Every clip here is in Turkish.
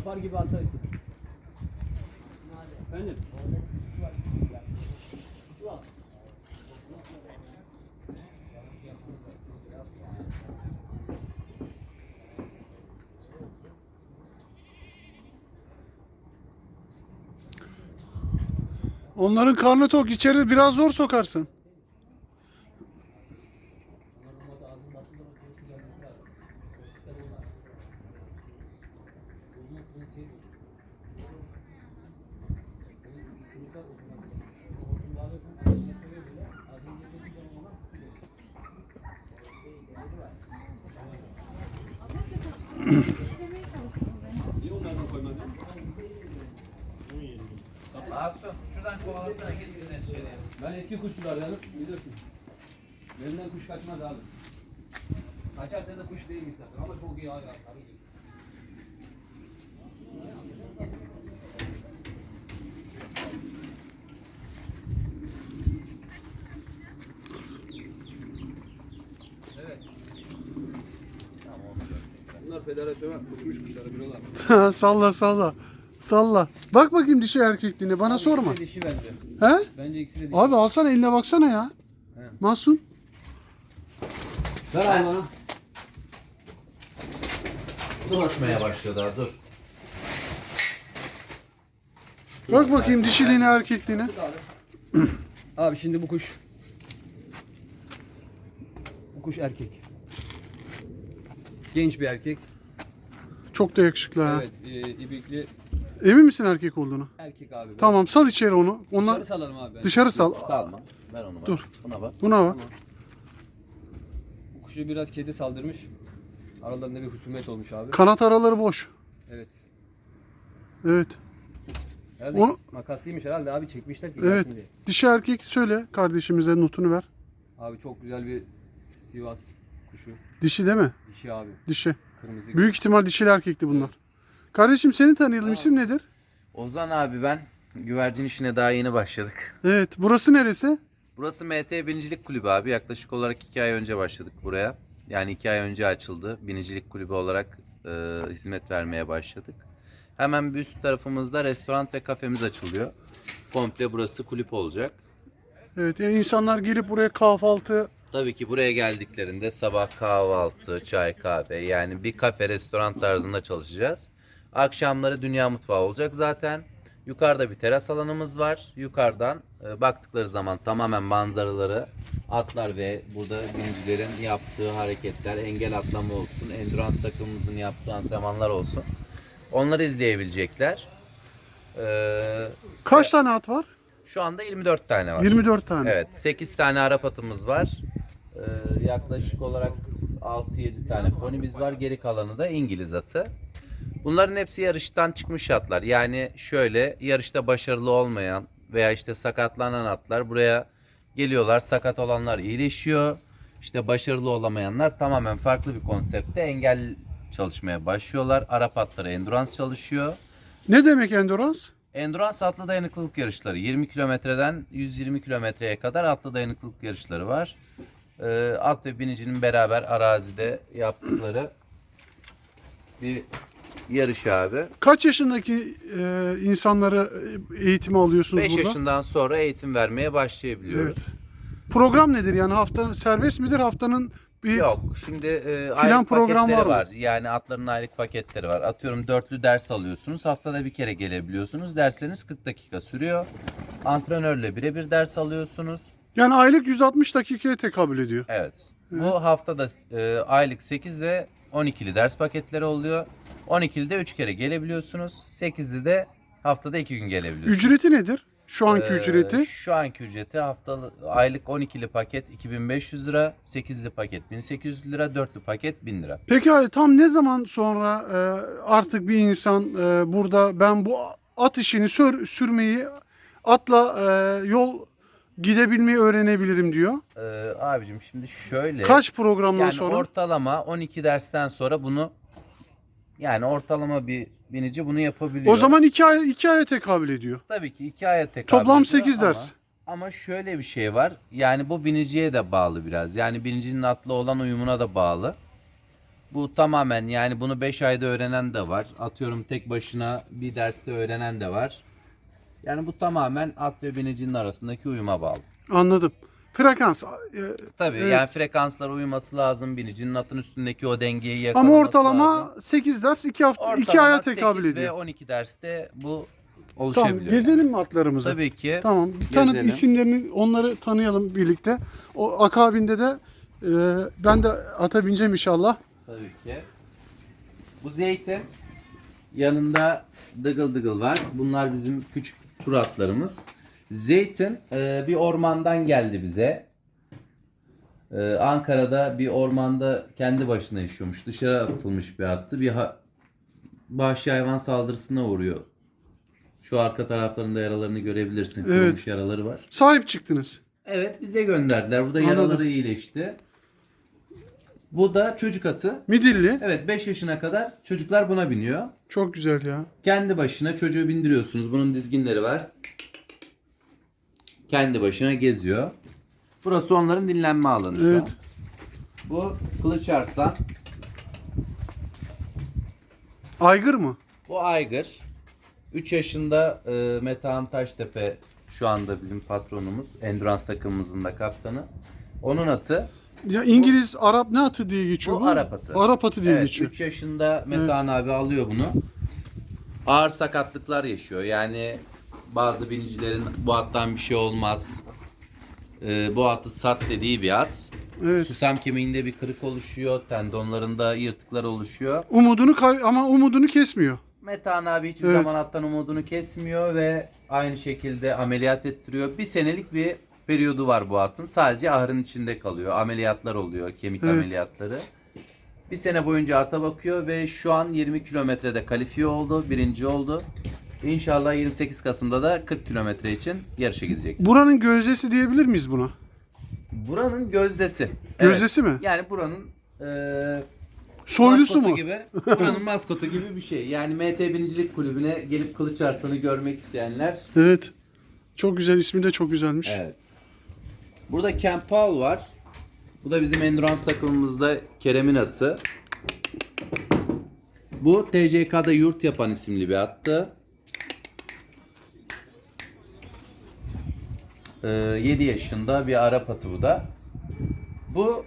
Leopar gibi atar. Efendim? Onların karnı tok içeri biraz zor sokarsın. Asun şuradan kovalasana girsinler içeriye. Ben eski kuşçulardanım bilirsin. Benden kuş kaçmaz abi. Kaçarsa da kuş değilmiş zaten ama çok iyi abi. Sarı gibi. Bunlar federasyona uçmuş kuşları biliyorlar. salla salla. Salla. Bak bakayım dişi erkekliğine bana Abi sorma. ikisi de dişi bence. He? Bence ikisi de dişi. Abi alsana eline baksana ya. He. Masum. Ver abi bana. Dur uçmaya başladı ha dur. Bak bakayım dişiliğine erkekliğine. Abi şimdi bu kuş bu kuş erkek. Genç bir erkek. Çok da yakışıklı ha. Evet, e, ibikli Emin misin erkek olduğunu? erkek abi. Tamam sal içeri onu. Ona Dışarı salalım abi. Ben. dışarı sal. Salma. Ver onu bak. Dur. Buna bak. Buna bak. Bu kuşu biraz kedi saldırmış. Aralarında bir husumet olmuş abi. Kanat araları boş. Evet. Evet. Herhalde Onu- makaslıymış herhalde abi çekmişler ki Evet. gelsin diye. Dişi erkek söyle kardeşimize notunu ver. Abi çok güzel bir Sivas kuşu. Dişi değil mi? Dişi abi. Dişi. Kırmızı. Büyük ihtimal dişili erkekti bunlar. Kardeşim seni tanıyalım. İsim nedir? Ozan abi ben güvercin işine daha yeni başladık. Evet. Burası neresi? Burası MT Binicilik Kulübü abi. Yaklaşık olarak iki ay önce başladık buraya. Yani iki ay önce açıldı. Binicilik Kulübü olarak e, hizmet vermeye başladık. Hemen bir üst tarafımızda restoran ve kafemiz açılıyor. Komple burası kulüp olacak. Evet. Yani insanlar gelip buraya kahvaltı Tabii ki buraya geldiklerinde sabah kahvaltı, çay, kahve yani bir kafe, restoran tarzında çalışacağız. Akşamları dünya mutfağı olacak zaten. Yukarıda bir teras alanımız var. Yukarıdan e, baktıkları zaman tamamen manzaraları, atlar ve burada bincilerin yaptığı hareketler, engel atlama olsun, endurance takımımızın yaptığı antrenmanlar olsun. Onları izleyebilecekler. Ee, kaç tane at var? şu anda 24 tane var. 24 tane. Evet 8 tane Arap atımız var. Ee, yaklaşık olarak 6-7 tane ponimiz var. Geri kalanı da İngiliz atı. Bunların hepsi yarıştan çıkmış atlar. Yani şöyle yarışta başarılı olmayan veya işte sakatlanan atlar buraya geliyorlar. Sakat olanlar iyileşiyor. İşte başarılı olamayanlar tamamen farklı bir konsepte engel çalışmaya başlıyorlar. Arap atları endurance çalışıyor. Ne demek endurance? Endurance atlı dayanıklılık yarışları 20 kilometreden 120 kilometreye kadar atlı dayanıklılık yarışları var. Ee, at ve binicinin beraber arazide yaptıkları bir yarış abi. Kaç yaşındaki e, insanları e, eğitimi alıyorsunuz 5 burada? yaşından sonra eğitim vermeye başlayabiliyoruz. Evet. Program nedir yani hafta serbest midir haftanın bir Yok şimdi e, aylık program paketleri var var? Yani atların aylık paketleri var. Atıyorum dörtlü ders alıyorsunuz. Haftada bir kere gelebiliyorsunuz. Dersleriniz 40 dakika sürüyor. Antrenörle birebir ders alıyorsunuz. Yani aylık 160 dakikaya tekabül ediyor. Evet. Bu haftada e, aylık 8 ve 12'li ders paketleri oluyor. 12'li de 3 kere gelebiliyorsunuz. 8'li de haftada 2 gün gelebiliyorsunuz. Ücreti nedir? Şu anki Ee, ücreti. Şu anki ücreti haftalık aylık 12'li paket 2500 lira, 8'li paket 1800 lira, 4'lü paket 1000 lira. Peki abi, tam ne zaman sonra e, artık bir insan e, burada ben bu at işini sür, sürmeyi atla e, yol gidebilmeyi öğrenebilirim diyor. Ee, abicim şimdi şöyle Kaç programdan yani sonra? ortalama 12 dersten sonra bunu yani ortalama bir binici bunu yapabiliyor. o zaman iki ay iki aya tekabül ediyor. Tabii ki iki aya tekabül Toplam ediyor 8 ama- ders. Ama şöyle bir şey var. Yani bu biniciye de bağlı biraz. Yani binicinin atla olan uyumuna da bağlı. Bu tamamen yani bunu 5 ayda öğrenen de var. Atıyorum tek başına bir derste öğrenen de var. Yani bu tamamen at ve binicinin arasındaki uyuma bağlı. Anladım. Frekans. e, Tabii Evet. yani frekanslar uyuması lazım. Binicinin atın üstündeki o dengeyi yakalaması Ama ortalama lazım. 8 ders 2 hafta 2 Ortalama aya 8 tekabül ediyor. 12 derste bu Tamam oluşabiliyor. gezelim mi atlarımızı? Tabii ki. Tamam. Bir tanı Gezelim. isimlerini onları tanıyalım birlikte. O akabinde de e, ben de ata bineceğim inşallah. Tabii ki. Bu zeytin yanında dıgıl dıgıl var. Bunlar bizim küçük tur atlarımız. Zeytin e, bir ormandan geldi bize. E, Ankara'da bir ormanda kendi başına yaşıyormuş. Dışarı atılmış bir attı. Bir ha- vahşi hayvan saldırısına uğruyor. Şu arka taraflarında yaralarını görebilirsin. Evet. Kurumuş yaraları var. Sahip çıktınız. Evet bize gönderdiler. Burada Anladım. yaraları iyileşti. Bu da çocuk atı. Midilli. Evet 5 yaşına kadar çocuklar buna biniyor. Çok güzel ya. Kendi başına çocuğu bindiriyorsunuz. Bunun dizginleri var. Kendi başına geziyor. Burası onların dinlenme alanı şu Evet. an. Bu Kılıç Arslan. Aygır mı? Bu Aygır. 3 yaşında e, Metehan Taştepe şu anda bizim patronumuz. Endurance takımımızın da kaptanı. Onun atı. Ya İngiliz, Arap ne atı diye geçiyor Bu bu? Arap atı. Arap atı diye Evet, geçiyor. 3 yaşında Metehan abi alıyor bunu. Ağır sakatlıklar yaşıyor. Yani bazı binicilerin bu attan bir şey olmaz. Ee, bu atı sat dediği bir at. Evet. Susam kemiğinde bir kırık oluşuyor. Tendonlarında yırtıklar oluşuyor. Umudunu kay- ama umudunu kesmiyor. Metehan abi hiçbir Evet. zaman attan umudunu kesmiyor ve aynı şekilde ameliyat ettiriyor. Bir senelik bir periyodu var bu atın. Sadece ahırın içinde kalıyor. Ameliyatlar oluyor, kemik Evet. ameliyatları. Bir sene boyunca ata bakıyor ve şu an 20 kilometrede kalifiye oldu, birinci oldu. İnşallah 28 Kasım'da da 40 kilometre için yarışa gidecek. Buranın gözdesi diyebilir miyiz buna? Buranın gözdesi. Gözdesi mi? Yani buranın eee Soylusu mu? Gibi, buranın maskotu gibi bir şey. Yani MT Binicilik Kulübü'ne gelip Kılıç Arslan'ı görmek isteyenler. Evet. Çok güzel. ismi de çok güzelmiş. Evet. Burada Camp Paul var. Bu da bizim endurance takımımızda Kerem'in atı. Bu TCK'da yurt yapan isimli bir attı. Ee, 7 yaşında bir Arap atı bu da. Bu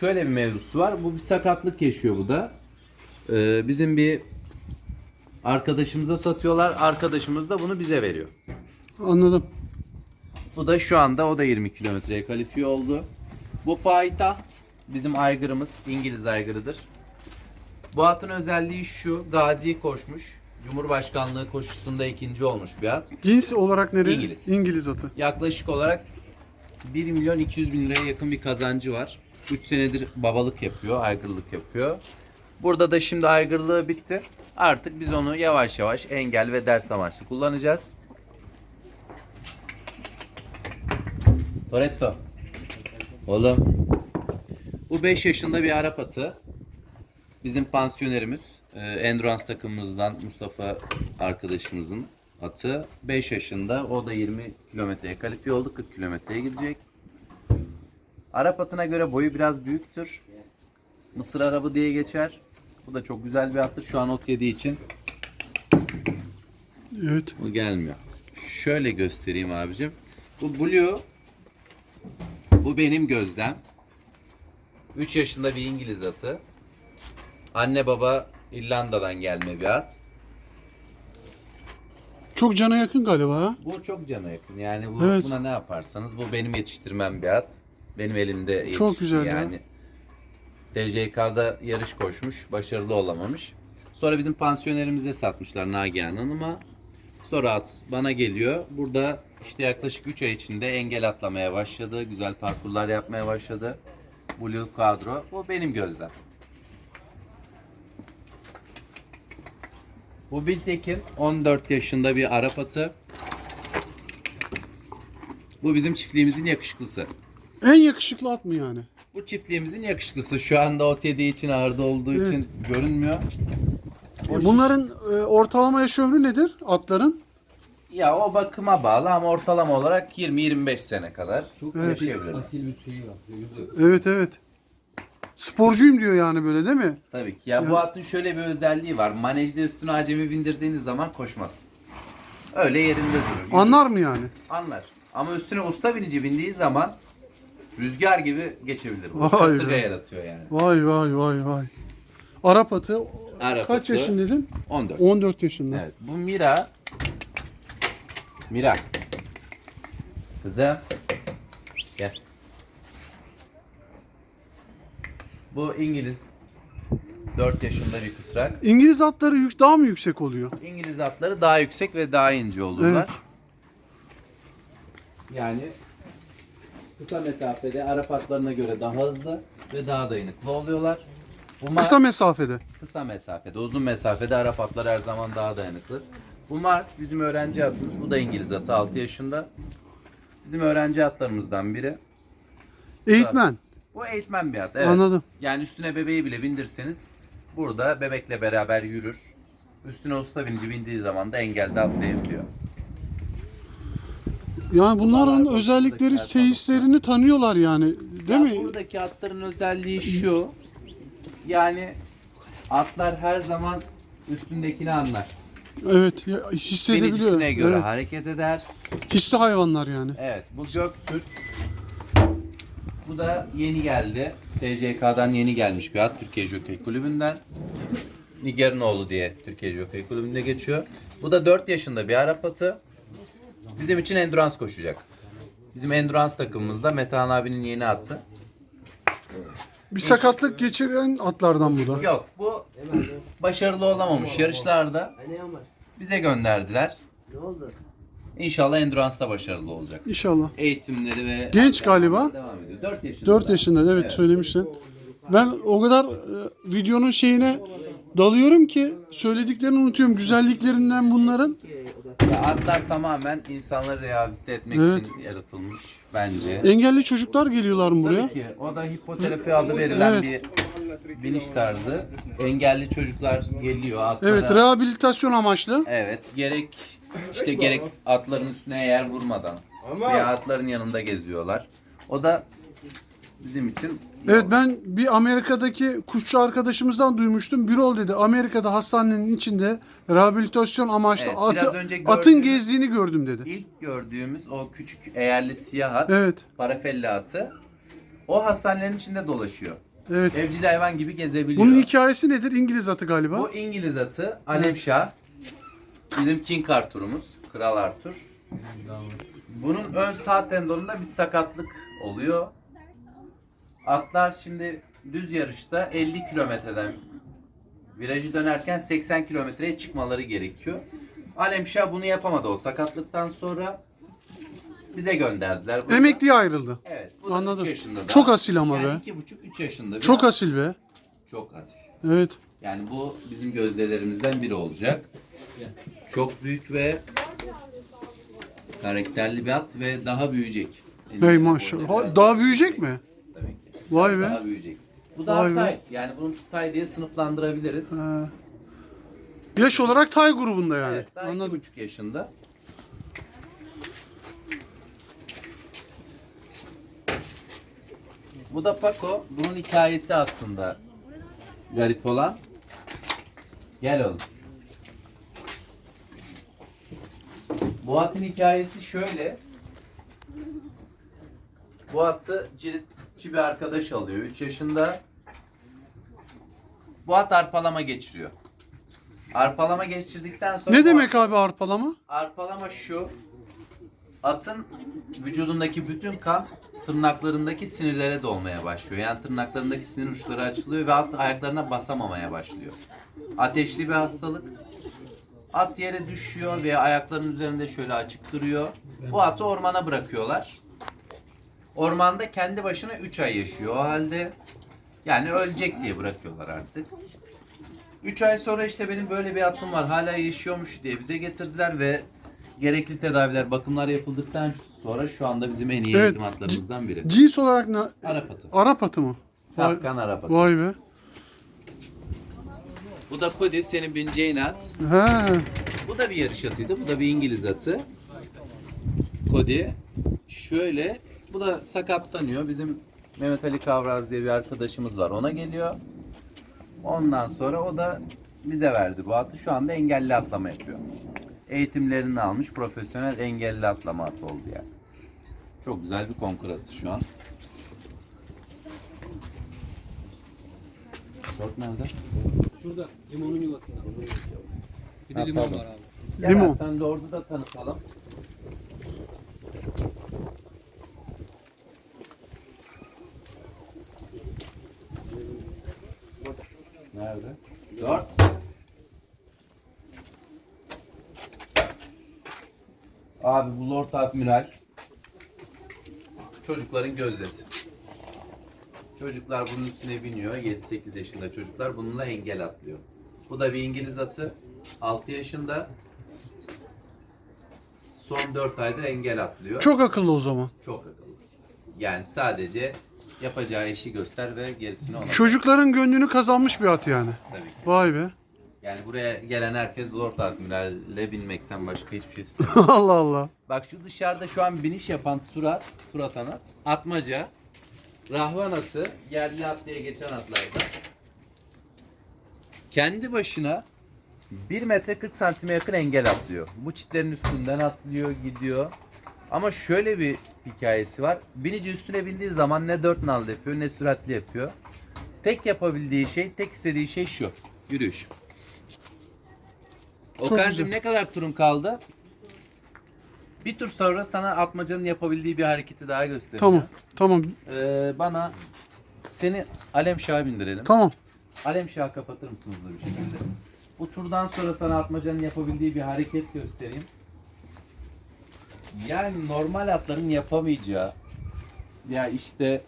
şöyle bir mevzusu var. Bu bir sakatlık yaşıyor bu da. Ee, bizim bir arkadaşımıza satıyorlar. Arkadaşımız da bunu bize veriyor. Anladım. Bu da şu anda o da 20 kilometreye kalifiye oldu. Bu payitaht bizim aygırımız İngiliz aygırıdır. Bu atın özelliği şu Gazi koşmuş. Cumhurbaşkanlığı koşusunda ikinci olmuş bir at. Cins olarak nereye? İngiliz. İngiliz atı. Yaklaşık olarak 1 milyon 200 bin liraya yakın bir kazancı var. 3 senedir babalık yapıyor, aygırlık yapıyor. Burada da şimdi aygırlığı bitti. Artık biz onu yavaş yavaş engel ve ders amaçlı kullanacağız. Toretto. Oğlum. Bu 5 yaşında bir Arap atı. Bizim pansiyonerimiz. e, Endurance takımımızdan Mustafa arkadaşımızın atı. 5 yaşında. O da 20 kilometreye kalifiye oldu. 40 kilometreye gidecek. Arap atına göre boyu biraz büyüktür. Mısır arabı diye geçer. Bu da çok güzel bir attır. Şu an ot yediği için Evet. bu gelmiyor. Şöyle göstereyim abicim. Bu Blue bu benim gözlem. 3 yaşında bir İngiliz atı. Anne baba İrlanda'dan gelme bir at. Çok cana yakın galiba ha. Bu çok cana yakın. Yani bu, Evet. buna ne yaparsanız bu benim yetiştirmem bir at. Benim elimde yetişti Çok güzel ya. yani. DCK'da yarış koşmuş, başarılı olamamış. Sonra bizim pansiyonerimize satmışlar Nagihan Hanım'a. Sonra at bana geliyor. Burada işte yaklaşık 3 ay içinde engel atlamaya başladı. Güzel parkurlar yapmaya başladı. Blue kadro. Bu benim gözlem. Bu Biltekin 14 yaşında bir Arap atı. Bu bizim çiftliğimizin yakışıklısı. En yakışıklı at mı yani? Bu çiftliğimizin yakışıklısı. Şu anda ot yediği için ağırda olduğu Evet. için görünmüyor. E, Bunların e, ortalama yaş ömrü nedir atların? Ya o bakıma bağlı ama ortalama olarak 20-25 sene kadar Çok Evet. asil, yaşayabilirler. asil bir şey var. Yüzü. Evet evet. sporcuyum diyor yani böyle değil mi? Tabii ki. Ya, Ya. bu atın şöyle bir özelliği var. Manejde üstüne acemi bindirdiğiniz zaman koşmaz. Öyle yerinde durur. Anlar mı yani? Anlar. Ama üstüne usta binici bindiği zaman rüzgar gibi geçebilir. Bu Vay kasırga be. yaratıyor yani. Vay vay vay vay. Arap atı Arap kaç atı. yaşındaydın? 14. 14 yaşında. Evet. Bu Mira. Mira. Kızım. Gel. Bu İngiliz. 4 yaşında bir kısrak. İngiliz atları yük daha mı yüksek oluyor? İngiliz atları daha yüksek ve daha ince olurlar. Yani kısa mesafede Arap atlarına göre daha hızlı ve daha dayanıklı oluyorlar. Bu ma- Kısa mesafede. kısa mesafede, uzun mesafede Arap atlar her zaman daha dayanıklı. Bu Mars bizim öğrenci atımız. Bu da İngiliz atı 6 yaşında. Bizim öğrenci atlarımızdan biri. Eğitmen. Bu eğitmen bir at. Evet. Anladım. Yani üstüne bebeği bile bindirseniz burada bebekle beraber yürür. Üstüne usta binici bindiği zaman da engelde atlayabiliyor. Yani bunların Bunlar- özellikleri seyislerini tanıyorlar yani. Değil Ya mi? Buradaki atların özelliği şu. Yani atlar her zaman üstündekini anlar. Evet ya- hissedebiliyor. Binicisine göre Evet. hareket eder. Hisli hayvanlar yani. Evet bu Göktürk. Bu da yeni geldi. TCK'dan yeni gelmiş bir at Türkiye Jockey Kulübü'nden. Nigerinoğlu diye Türkiye Jockey Kulübü'nde geçiyor. Bu da 4 yaşında bir Arap atı. Bizim için endurance koşacak. Bizim endurance takımımızda Metehan abinin yeni atı. Bir sakatlık geçiren atlardan bu da. Yok bu başarılı olamamış yarışlarda. Bize gönderdiler. Ne oldu? İnşallah Endurance'da başarılı olacak. İnşallah. Eğitimleri ve Genç galiba. devam ediyor. 4 yaşında. 4 yaşında evet, söylemiştin. Ben o kadar e, videonun şeyine dalıyorum ki söylediklerini unutuyorum. Güzelliklerinden bunların. Ya atlar tamamen insanları rehabilite etmek Evet. için yaratılmış bence. Engelli çocuklar geliyorlar mı buraya? Tabii ki. O da hipoterapi adı verilen Evet. bir biniş tarzı. Engelli çocuklar geliyor atlara. Evet, rehabilitasyon amaçlı. Evet, gerek işte gerek atların üstüne yer vurmadan veya atların yanında geziyorlar. O da bizim için iyi Evet oldu. ben bir Amerika'daki kuşçu arkadaşımızdan duymuştum. Birol dedi Amerika'da hastanenin içinde rehabilitasyon amaçlı Evet, biraz atı, önce atın gezdiğini gördüm dedi. İlk gördüğümüz o küçük eğerli siyah at, Evet. parafelli atı o hastanelerin içinde dolaşıyor. Evet. Evcil hayvan gibi gezebiliyor. Bunun hikayesi nedir? İngiliz atı galiba. Bu İngiliz atı Alemşah. Bizim King Arthur'umuz. Kral Arthur. Bunun ön sağ tendonunda bir sakatlık oluyor. Atlar şimdi düz yarışta 50 kilometreden virajı dönerken 80 kilometreye çıkmaları gerekiyor. Alemşah bunu yapamadı o sakatlıktan sonra bize gönderdiler. Burada. Emekliye ayrıldı. Evet. Bu Anladım. 3 yaşında. da. Çok asil ama yani be. 2,5-3 yaşında. bir Çok asil be. Çok asil. Evet. Yani bu bizim gözdelerimizden biri olacak. Çok büyük ve karakterli bir at ve daha büyüyecek. Hey maşallah. Ha, Daha büyüyecek mi? Vay be. Daha büyüyecek. Bu da Vay be. Hatay. Yani bunu Tay diye sınıflandırabiliriz. Ee, yaş olarak Tay grubunda yani. Evet, daha Anladım. buçuk yaşında. Bu da Paco. Bunun hikayesi aslında garip olan. Gel oğlum. Bu atın hikayesi şöyle. Bu atı ciltçi bir arkadaş alıyor. 3 yaşında. Bu at arpalama geçiriyor. Arpalama geçirdikten sonra Ne demek abi arpalama? Arpalama şu. Atın vücudundaki bütün kan tırnaklarındaki sinirlere dolmaya başlıyor. Yani tırnaklarındaki sinir uçları açılıyor ve at ayaklarına basamamaya başlıyor. Ateşli bir hastalık. At yere düşüyor ve ayaklarının üzerinde şöyle açık duruyor. Bu atı ormana bırakıyorlar. Ormanda kendi başına 3 ay yaşıyor. O halde yani ölecek diye bırakıyorlar artık. 3 ay sonra işte benim böyle bir atım var hala yaşıyormuş diye bize getirdiler ve gerekli tedaviler, bakımlar yapıldıktan sonra şu anda bizim en iyi Evet. eğitim atlarımızdan biri. Cins olarak ne? Arap atı. Arap atı mı? Safkan Arap atı. Vay be. Bu da Cody, senin bineceğin at. He. Bu da bir yarış atıydı. Bu da bir İngiliz atı. Cody. Şöyle, bu da sakatlanıyor. Bizim Mehmet Ali Kavraz diye bir arkadaşımız var. Ona geliyor. Ondan sonra o da bize verdi bu atı. Şu anda engelli atlama yapıyor. Eğitimlerini almış. Profesyonel engelli atlama atı oldu yani. Çok güzel bir konkur atı şu an. Dört nerede? Şurada limonun yuvasında. Bir de limon var abi. Limon. Sen de orada da tanıtalım. Nerede? Dört. Abi bu Lord Admiral çocukların gözdesi. Çocuklar bunun üstüne biniyor. 7-8 yaşında çocuklar bununla engel atlıyor. Bu da bir İngiliz atı. 6 yaşında. Son 4 aydır engel atlıyor. Çok akıllı o zaman. Çok akıllı. Yani sadece yapacağı işi göster ve gerisini ona Çocukların gönlünü kazanmış bir at yani. tabii ki. Vay be. Yani buraya gelen herkes Lord Admiral'le binmekten başka hiçbir şey istemiyor. Allah Allah. Bak şu dışarıda şu an biniş yapan Turat, Turat Anat, Atmaca, Rahvan atı, yerli at diye geçen atlarda. Kendi başına 1 metre 40 santime yakın engel atlıyor. Bu çitlerin üstünden atlıyor, gidiyor. Ama şöyle bir hikayesi var. Binici üstüne bindiği zaman ne dört nal yapıyor ne süratli yapıyor. Tek yapabildiği şey, tek istediği şey şu. Yürüyüş. Okan'cığım ne kadar turun kaldı? Bir tur sonra sana atmacanın yapabildiği bir hareketi daha göstereceğim. Tamam. Tamam. Ee, bana seni Alem Şah'a bindirelim. Tamam. Alem Şah'ı kapatır mısın hızlı bir şekilde? Bu turdan sonra sana atmacanın yapabildiği bir hareket göstereyim. Yani normal atların yapamayacağı ya işte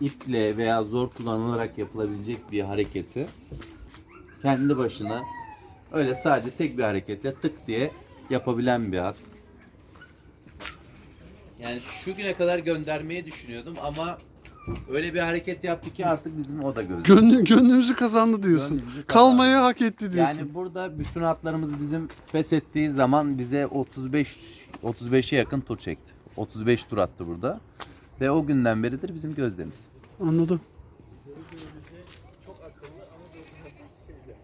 iple veya zor kullanılarak yapılabilecek bir hareketi kendi başına öyle sadece tek bir hareketle tık diye yapabilen bir at. Yani şu güne kadar göndermeyi düşünüyordum ama öyle bir hareket yaptı ki artık bizim o da gözümüzde. Gönlü, gönlümüzü kazandı diyorsun. Gönlümüzü kazandı. Kalmayı hak etti diyorsun. Yani burada bütün atlarımız bizim pes ettiği zaman bize 35 35'e yakın tur çekti. 35 tur attı burada. Ve o günden beridir bizim gözdemiz. Anladım.